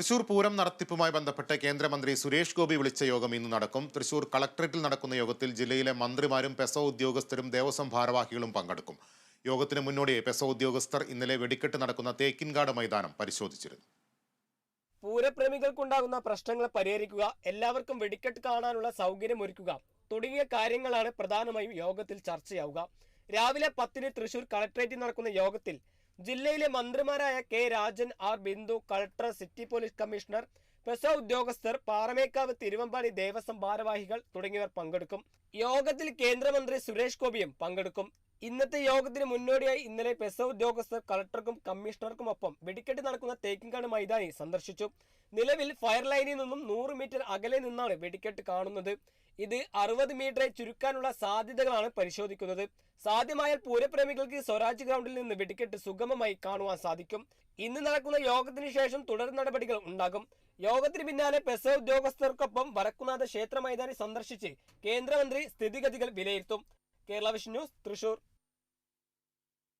തൃശൂർ പൂരം നടത്തിപ്പുമായി ബന്ധപ്പെട്ട് കേന്ദ്രമന്ത്രി സുരേഷ് ഗോപി വിളിച്ച യോഗം ഇന്ന് നടക്കും. തൃശൂർ കളക്ടറേറ്റിൽ നടക്കുന്ന യോഗത്തിൽ ജില്ലയിലെ മന്ത്രിമാരും പെസോ ഉദ്യോഗസ്ഥരും ദേവസ്വം ഭാരവാഹികളും പങ്കെടുക്കും. യോഗത്തിന് മുന്നോടിയായി പെസോ ഉദ്യോഗസ്ഥർ ഇന്നലെ വെടിക്കെട്ട് നടക്കുന്ന തേക്കിൻകാട് മൈതാനം പരിശോധിച്ചിരുന്നു. പൂരപ്രേമികൾക്കുണ്ടാകുന്ന പ്രശ്നങ്ങൾ പരിഹരിക്കുക എല്ലാവർക്കും വെടിക്കെട്ട് കാണാനുള്ള സൗകര്യമൊരുക്കുക തുടങ്ങിയ കാര്യങ്ങളാണ് പ്രധാനമായും യോഗത്തിൽ ചർച്ചയാവുക. രാവിലെ പത്തിന് തൃശൂർ കളക്ടറേറ്റിൽ നടക്കുന്ന യോഗത്തിൽ ജില്ലയിലെ മന്ത്രിമാരായ K Rajan R Bindu collector city police commissioner PESO ഉദ്യോഗസ്ഥർ പാറമേക്കാവ് തിരുവമ്പാടി ദേവസ്വം ഭാരവാഹികൾ തുടങ്ങിയവർ പങ്കെടുക്കും. യോഗത്തിൽ കേന്ദ്രമന്ത്രി സുരേഷ് ഗോപിയും പങ്കെടുക്കും. ഇന്നത്തെ യോഗത്തിന് മുന്നോടിയായി ഇന്നലെ പെസോ ഉദ്യോഗസ്ഥർ കളക്ടർക്കും കമ്മീഷണർക്കുമൊപ്പം വെടിക്കെട്ട് നടക്കുന്ന തേക്കിൻകാട് മൈതാനി സന്ദർശിച്ചു. നിലവിൽ ഫയർ ലൈനിൽ നിന്നും നൂറ് മീറ്റർ അകലെ നിന്നാണ് വെടിക്കെട്ട് കാണുന്നത്. ഇത് അറുപത് മീറ്ററെ ചുരുക്കാനുള്ള സാധ്യതകളാണ് പരിശോധിക്കുന്നത്. സാധ്യമായാൽ പൂരപ്രേമികൾക്ക് സ്വരാജ് ഗ്രൗണ്ടിൽ നിന്ന് വെടിക്കെട്ട് സുഗമമായി കാണുവാൻ സാധിക്കും. ഇന്ന് നടക്കുന്ന യോഗത്തിന് ശേഷം തുടർ നടപടികൾ ഉണ്ടാകും. യോഗത്തിന് പിന്നാലെ പെസ ഉദ്യോഗസ്ഥർക്കൊപ്പം വടക്കുനാഥ ക്ഷേത്ര മൈതാനി സന്ദർശിച്ച് കേന്ദ്രമന്ത്രി സ്ഥിതിഗതികൾ വിലയിരുത്തും. Kerala vision news Thrissur.